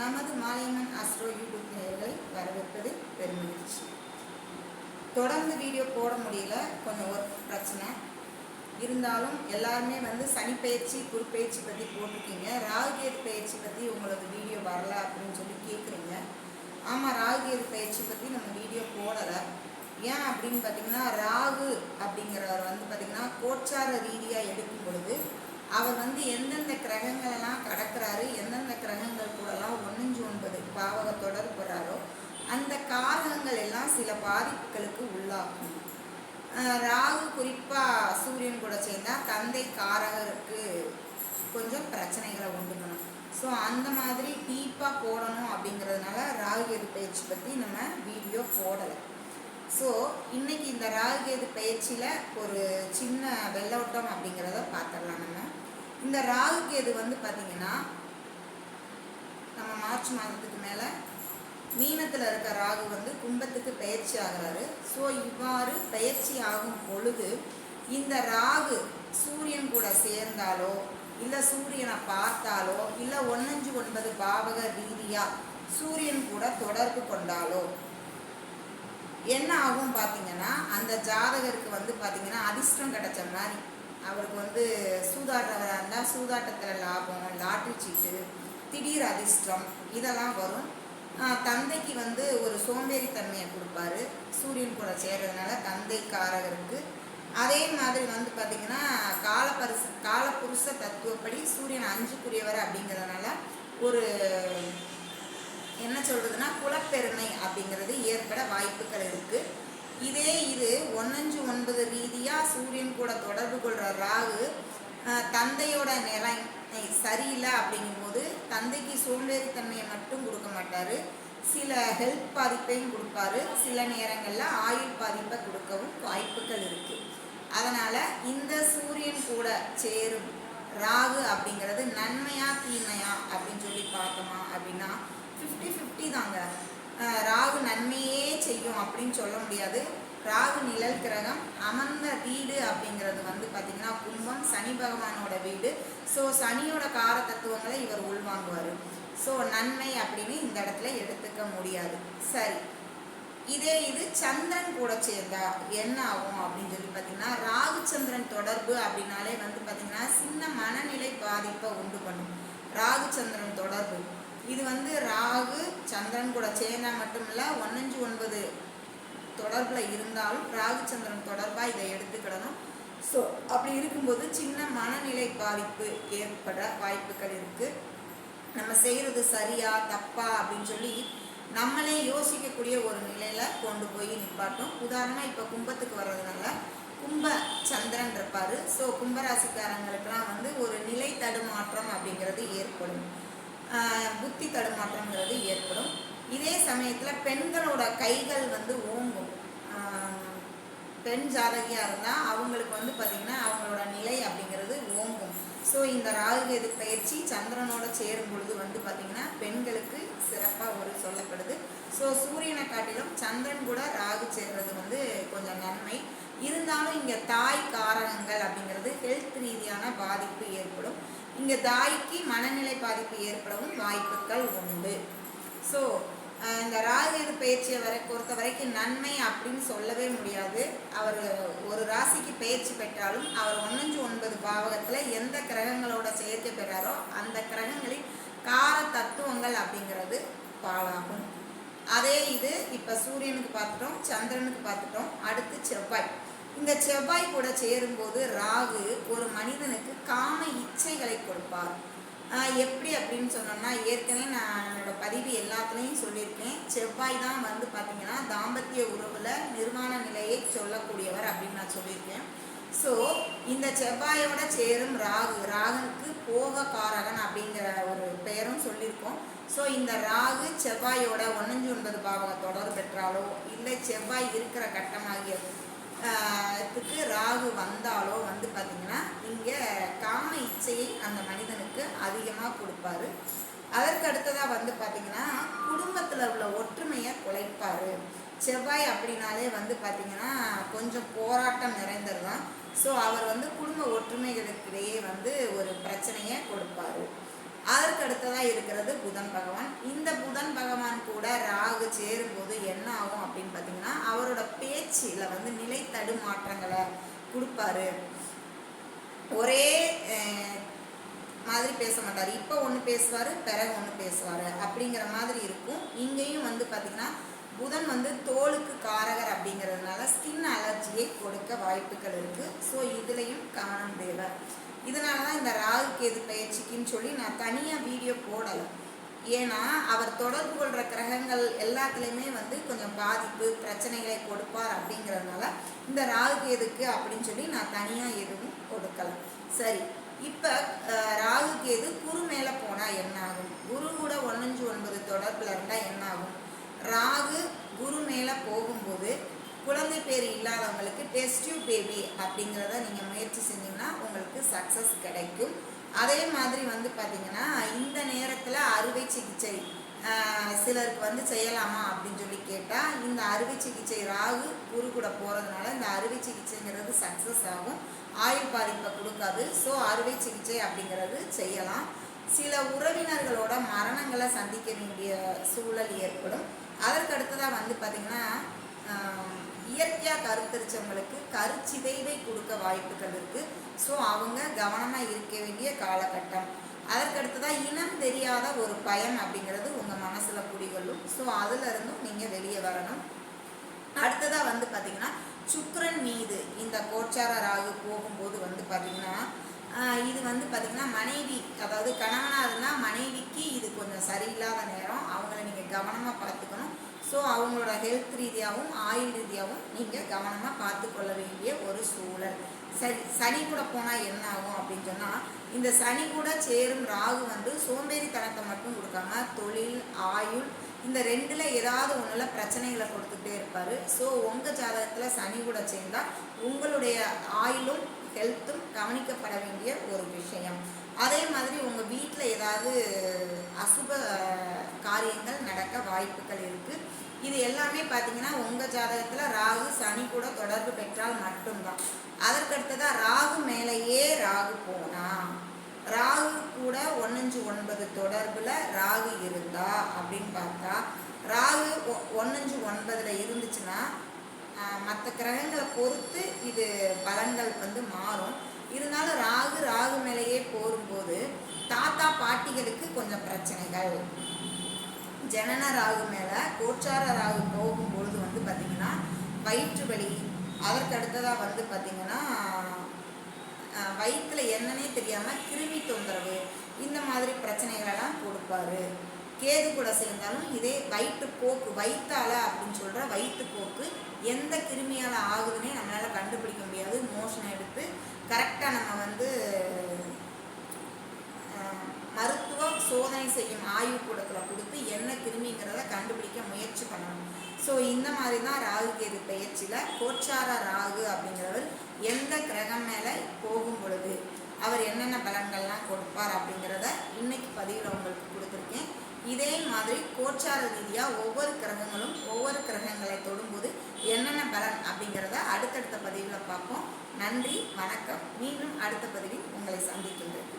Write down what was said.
நமது Malaiyamman astro YouTube நேர்களை வரவேற்பது பெருமகிழ்ச்சி தொடர்ந்து வீடியோ போட முடியல கொஞ்சம் ஒர்க் பிரச்சனை. இருந்தாலும் எல்லாருமே வந்து சனிப்பயிற்சி குருப்பெயர்ச்சி பற்றி போட்டிருக்கீங்க. ராகுகேது பயிற்சி பற்றி உங்களுக்கு வீடியோ வரல அப்படின்னு சொல்லி கேட்குறீங்க ஆமாம் ராகுகேது பயிற்சி பற்றி நம்ம வீடியோ போடலை. ஏன் அப்படின்னு பார்த்தீங்கன்னா ராகு அப்படிங்கிறவர் வந்து பார்த்திங்கன்னா கோச்சார ரீதியாக எடுக்கும் பொழுது அவர் வந்து எந்தெந்த கிரகங்கள் எல்லாம் கடக்கிறாரு எந்தெந்த கிரகங்கள் கூடலாம் ஒன்றிஞ்சு ஒன்பது பாவக தொடர்புறாரோ அந்த காரகங்கள் எல்லாம் சில பாதிப்புகளுக்கு உள்ளாகும். ராகு குறிப்பாக சூரியன் கூட சேர்ந்தா தந்தை காரகருக்கு கொஞ்சம் பிரச்சனைகளை உண்டு பண்ணும் ஸோ அந்த மாதிரி டீப்பாக போடணும் அப்படிங்கிறதுனால ராகு கேது பயிற்சி பற்றி நம்ம வீடியோ போடலை. ஸோ இன்னைக்கு இந்த ராகு கேது பயிற்சியில் ஒரு சின்ன வெள்ளோட்டம் அப்படிங்கிறத பார்த்துடலாம் நம்ம. இந்த ராகு கேது வந்து பார்த்திங்கன்னா நம்ம மார்ச் மாதத்துக்கு மேலே மீனத்தில் இருக்க ராகு வந்து கும்பத்துக்கு பயிற்சி ஆகிறாரு. ஸோ இவ்வாறு பயிற்சி ஆகும் பொழுது இந்த ராகு சூரியன் கூட சேர்ந்தாலோ இல்லை சூரியனை பார்த்தாலோ இல்லை ஒன்னஞ்சு ஒன்பது பாவக ரீதியாக சூரியன் கூட தொடர்பு கொண்டாலோ என்ன ஆகும் பார்த்தீங்கன்னா அந்த ஜாதகருக்கு வந்து பார்த்தீங்கன்னா அதிர்ஷ்டம் கிடைச்ச மாதிரி. அவருக்கு வந்து சூதாடுறவராக இருந்தால் சூதாட்டத்தில் லாபம் லாட்ரி சீட்டு திடீர் அதிர்ஷ்டம். இதெல்லாம் வரும். தந்தைக்கு வந்து ஒரு சோம்பேறித்தன்மையை கொடுப்பாரு. சூரியன் கூட சேர்றதுனால தந்தைக்காரகருக்கு அதே மாதிரி வந்து பார்த்திங்கன்னா காலபரிச காலப்புருஷ தத்துவப்படி சூரியன் அஞ்சுக்குரியவர் அப்படிங்கிறதுனால ஒரு என்ன சொல்கிறதுனா குலப்பெருமை அப்படிங்கிறது ஏற்பட வாய்ப்புகள் இருக்குது இதே இது ஒன்னஞ்சு ஒன்பது ரீதியாக சூரியன் கூட தொடர்பு கொள்கிற ராகு தந்தையோட நிலை சரியில்லை அப்படிங்கும்போது தந்தைக்கு சோம்பேறித்தன்மையை மட்டும் கொடுக்க மாட்டார். சில ஹெல்த் பாதிப்பையும் கொடுப்பாரு. சில நேரங்களில் ஆயுள் பாதிப்பை கொடுக்கவும் வாய்ப்புகள் இருக்குது அதனால் இந்த சூரியன் கூட சேரும் ராகு அப்படிங்கிறது நன்மையா தீமையா அப்படின்னு சொல்லி பார்த்தோமா அப்படின்னா ஃபிஃப்டி ஃபிஃப்டி தாங்க. ராகு நன்மையே செய்யும் அப்படின்னு சொல்ல முடியாது. ராகு நிழல் கிரகம் அமர்ந்த வீடு அப்படிங்கிறது வந்து பார்த்திங்கன்னா கும்பம் சனி பகவானோட வீடு. ஸோ சனியோட கார தத்துவங்களை இவர் உள்வாங்குவார். ஸோ நன்மை அப்படின்னு இந்த இடத்துல எடுத்துக்க முடியாது. சரி. இதே இது சந்திரன் கூட சேர்ந்தா என்ன ஆகும் அப்படின்னு சொல்லி பார்த்தீங்கன்னா ராகு சந்திரன் தொடர்பு அப்படின்னாலே வந்து பார்த்தீங்கன்னா சின்ன மனநிலை பாதிப்பை உண்டு பண்ணும். ராகு சந்திரன் தொடர்பு. இது வந்து ராகு சந்திரன் கூட சேர்ந்தா மட்டும் இல்லை ஒன்னஞ்சு ஒன்பது தொடர்பில் இருந்தாலும் ராகுச்சந்திரன் தொடர்பாக இதை எடுத்துக்கிடணும். ஸோ அப்படி இருக்கும்போது சின்ன மனநிலை பாதிப்பு ஏற்பட வாய்ப்புகள் இருக்குது நம்ம செய்கிறது சரியா தப்பா அப்படின்னு சொல்லி நம்மளே யோசிக்கக்கூடிய ஒரு நிலையில் கொண்டு போய் நிப்பாட்டும் உதாரணமாக இப்போ கும்பத்துக்கு வர்றதுனால கும்ப சந்திரன் இருப்பார். ஸோ கும்பராசிக்காரங்களுக்கெல்லாம் வந்து ஒரு நிலை தடுமாற்றம் அப்படிங்கிறது ஏற்படும். புத்தி தடுமாற்றங்கிறது ஏற்படும். இதே சமயத்தில் பெண்களோட கைகள் வந்து ஓங்கும். பெண் ஜாதகியாக இருந்தால் அவங்களுக்கு வந்து பார்த்திங்கன்னா அவங்களோட நிலை அப்படிங்கிறது ஓங்கும். ஸோ இந்த ராகுகேது பயிற்சி சந்திரனோட சேரும் பொழுது வந்து பார்த்திங்கன்னா பெண்களுக்கு சிறப்பாக ஒரு சொல்லப்படுது. ஸோ சூரியனை காட்டிலும் சந்திரன் கூட ராகு சேர்றது வந்து கொஞ்சம் நன்மை. இருந்தாலும் இங்கே தாய் காரகங்கள் அப்படிங்கிறது ஹெல்த் ரீதியான பாதிப்பு ஏற்படும். இங்கே தாய்க்கு மனநிலை பாதிப்பு ஏற்படவும் வாய்ப்புகள் உண்டு. ஸோ இந்த ராகு பயிற்சியை வரை பொறுத்த வரைக்கும் நன்மை அப்படின்னு சொல்லவே முடியாது. அவர் ஒரு ராசிக்கு பயிற்சி பெற்றாலும் அவர் ஒன்னஞ்சு ஒன்பது பாவகத்தில் எந்த கிரகங்களோட சேர்த்து பெறாரோ அந்த கிரகங்களின் கார தத்துவங்கள் அப்படிங்கிறது பாழாகும். அதே இது இப்போ சூரியனுக்கு பார்த்துட்டோம் சந்திரனுக்கு பார்த்துட்டோம் அடுத்து செவ்வாய். இந்த செவ்வாய் கூட சேரும்போது ராகு ஒரு மனிதனுக்கு காம இச்சைகளை கொடுப்பார். எப்படி அப்படின்னு சொன்னோம்னா ஏற்கனவே நான் என்னோட பதிவு எல்லாத்துலேயும் சொல்லியிருக்கேன். செவ்வாய் தான் வந்து பார்த்திங்கன்னா தாம்பத்திய உறவில் நிர்வாண நிலையை சொல்லக்கூடியவர் அப்படின்னு நான் சொல்லியிருக்கேன். ஸோ இந்த செவ்வாயோட சேரும் ராகு ராகுக்கு போக காரகன் அப்படிங்கிற ஒரு பெயரும் சொல்லியிருக்கோம். ஸோ இந்த ராகு செவ்வாயோட ஒன்னஞ்சு ஒன்பது பாவக தொடர்பு பெற்றாலோ இல்லை செவ்வாய் இருக்கிற கட்டமாகிய த்துக்கு ராகு வந்தாலோ வந்து பார்த்திங்கன்னா இங்கே காம இச்சையை அந்த மனிதனுக்கு அதிகமாக கொடுப்பாரு. அதற்கு அடுத்ததாக வந்து பார்த்திங்கன்னா குடும்பத்தில் உள்ள ஒற்றுமையை குலைப்பார். செவ்வாய் அப்படின்னாலே வந்து பார்த்திங்கன்னா கொஞ்சம் போராட்டம் நிறைந்தது தான் ஸோ அவர் வந்து குடும்ப ஒற்றுமைகளுக்கிடையே வந்து ஒரு பிரச்சனையை கொடுப்பாரு. அதற்கு அடுத்ததாக இருக்கிறது புதன் பகவான். இந்த புதன் பகவான் கூட ராகு சேரும்போது என்ன ஆகும் அப்படின்னு பார்த்தீங்கன்னா அவரோட பேச்சில் வந்து நிலை தடுமாற்றங்களை கொடுப்பாரு. ஒரே அஹ், மாதிரி பேச மாட்டார். இப்போ ஒன்று பேசுவார் பிறகு ஒன்று பேசுவார் அப்படிங்கிற மாதிரி இருக்கும். இங்கேயும் வந்து பார்த்திங்கன்னா புதன் வந்து தோலுக்கு காரகர் அப்படிங்கிறதுனால ஸ்கின் அலர்ஜியை கொடுக்க வாய்ப்புகள் இருக்குது ஸோ இதுலேயும் கவனம் தேவை. இதனால தான் இந்த ராகு கேது பயிற்சிக்குன்னு சொல்லி நான் தனியாக வீடியோ போடலை. ஏன்னா அவர் தொடர்பு கொள்கிற கிரகங்கள் எல்லாத்துலேயுமே வந்து கொஞ்சம் பாதிப்பு பிரச்சனைகளை கொடுப்பார் அப்படிங்கிறதுனால இந்த ராகு கேதுக்கு அப்படின்னு சொல்லி நான் தனியாக எதுவும் கொடுக்கல. சரி இப்போ ராகு கேது குரு மேலே போன என்ன ஆகும் குரு கூட ஒன்னஞ்சு ஒன்பது தொடர்பில் இருந்தால் என்ன ஆகும் ராகு மேலே போகும்போது குழந்தை பேர் இல்லாதவங்களுக்கு டெஸ்ட் யூ பேபி அப்படிங்கிறத நீங்கள் முயற்சி செஞ்சீங்கன்னா உங்களுக்கு சக்ஸஸ் கிடைக்கும். அதே மாதிரி வந்து பார்த்தீங்கன்னா இந்த நேரத்தில் அறுவை சிகிச்சை சிலருக்கு வந்து செய்யலாமா அப்படின்னு சொல்லி கேட்டால் இந்த அறுவை சிகிச்சை ராகு குரு கூட போகிறதுனால இந்த அறுவை சிகிச்சைங்கிறது சக்ஸஸ் ஆகும். ஆயுள் பாதிப்பை கொடுக்காது. ஸோ அறுவை சிகிச்சை அப்படிங்கிறது செய்யலாம். சில உறவினர்களோட மரணங்களை சந்திக்க வேண்டிய சூழல் ஏற்படும். அதற்கு அடுத்ததாக வந்து பார்த்திங்கன்னா இயற்கையாக கருத்தரிச்சவங்களுக்கு கருச்சிதைவை கொடுக்க வாய்ப்புகள் இருக்குது ஸோ அவங்க கவனமாக இருக்க வேண்டிய காலகட்டம். அதற்கடுத்ததாக இனம் தெரியாத ஒரு பயம் அப்படிங்கிறது உங்கள் மனசில் குடிகொள்ளும். ஸோ அதுலேருந்தும் நீங்கள் வெளியே வரணும். அடுத்ததாக வந்து பார்த்தீங்கன்னா சுக்கரன் மீது இந்த கோச்சார ராகு போகும்போது வந்து பார்த்தீங்கன்னா இது வந்து பார்த்தீங்கன்னா மனைவி அதாவது கணவனாக இருந்தால் மனைவிக்கு இது கொஞ்சம் சரியில்லாத நேரம். அவங்கள நீங்கள் கவனமாக பார்த்துக்கணும். ஸோ அவங்களோட ஹெல்த் ரீதியாகவும் ஆயுள் ரீதியாகவும் நீங்கள் கவனமாக பார்த்து கொள்ள வேண்டிய ஒரு சூழல். சரி சனி கூட போனால் என்ன ஆகும் அப்படின்னு சொன்னால் இந்த சனி கூட சேரும் ராகு வந்து சோம்பேறித்தனத்தை மட்டும் கொடுக்காம தொழில் ஆயுள் இந்த ரெண்டில் ஏதாவது ஒன்றில் பிரச்சனைகளை கொடுத்துக்கிட்டே இருப்பார். ஸோ உங்கள் ஜாதகத்தில் சனி கூட சேர்ந்தால் உங்களுடைய ஆயுளும் ஹெல்த்தும் கவனிக்கப்பட வேண்டிய ஒரு விஷயம். அதே மாதிரி உங்கள் வீட்டில் ஏதாவது அசுப காரியங்கள் நடக்க வாய்ப்புகள் இருக்குது இது எல்லாமே பார்த்தீங்கன்னா உங்கள் ஜாதகத்தில் ராகு சனி கூட தொடர்பு பெற்றால் மட்டும்தான். அதற்கடுத்ததாக ராகு மேலேயே ராகு போனா ராகு கூட ஒன்னஞ்சு ஒன்பது தொடர்பில் ராகு இருந்தா அப்படின்னு பார்த்தா ராகு ஒ- ஒன்னஞ்சு ஒன்பதில் இருந்துச்சுன்னா மற்ற கிரகங்களை பொறுத்து இது பலன்கள் வந்து மாறும். இருந்தாலும் ராகு ராகு மேலேயே போரும்போது தாத்தா பாட்டிகளுக்கு கொஞ்சம் பிரச்சனைகள். ஜனன ராகு மேலே கோச்சார ராகு போகும்பொழுது வந்து பார்த்திங்கன்னா வயிற்று வலி. அதற்கு அடுத்ததாக வந்து பார்த்திங்கன்னா வயிற்றில் என்னன்னே தெரியாமல் கிருமி தொந்தரவு இந்த மாதிரி பிரச்சனைகளெல்லாம் கொடுப்பாரு. கேது கூட சேர்ந்தாலும் இதே வயிற்று போக்கு வயிற்றால அப்படின்னு சொல்கிற வயிற்று போக்கு எந்த கிருமியால் ஆகுதுன்னே நம்மளால் கண்டுபிடிக்க முடியாது. மோஷனை எடுத்து கரெக்டாக நம்ம வந்து மருத்துவ சோதனை செய்யும் ஆய்வுக்கூடத்தில் கொடுத்து என்ன கிருமிங்கிறத கண்டுபிடிக்க முயற்சி பண்ணணும். ஸோ இந்த மாதிரி தான் ராகு கேது பெயர்ச்சியில் கோச்சார ராகு அப்படிங்கிறவர் எந்த கிரகம் மேலே போகும் பொழுது அவர் என்னென்ன பலன்கள்லாம் கொடுப்பார் அப்படிங்கிறத இன்னைக்கு பதிவில் உங்களுக்கு கொடுத்துருக்கேன். இதே மாதிரி கோச்சார ரீதியாக ஒவ்வொரு கிரகங்களும் ஒவ்வொரு கிரகங்களை தொடும்போது என்னென்ன பலன் அப்படிங்கிறத அடுத்தடுத்த பதிவில் பார்ப்போம். நன்றி வணக்கம். மீண்டும் அடுத்த பதிவில் உங்களை சந்திக்கின்றேன்.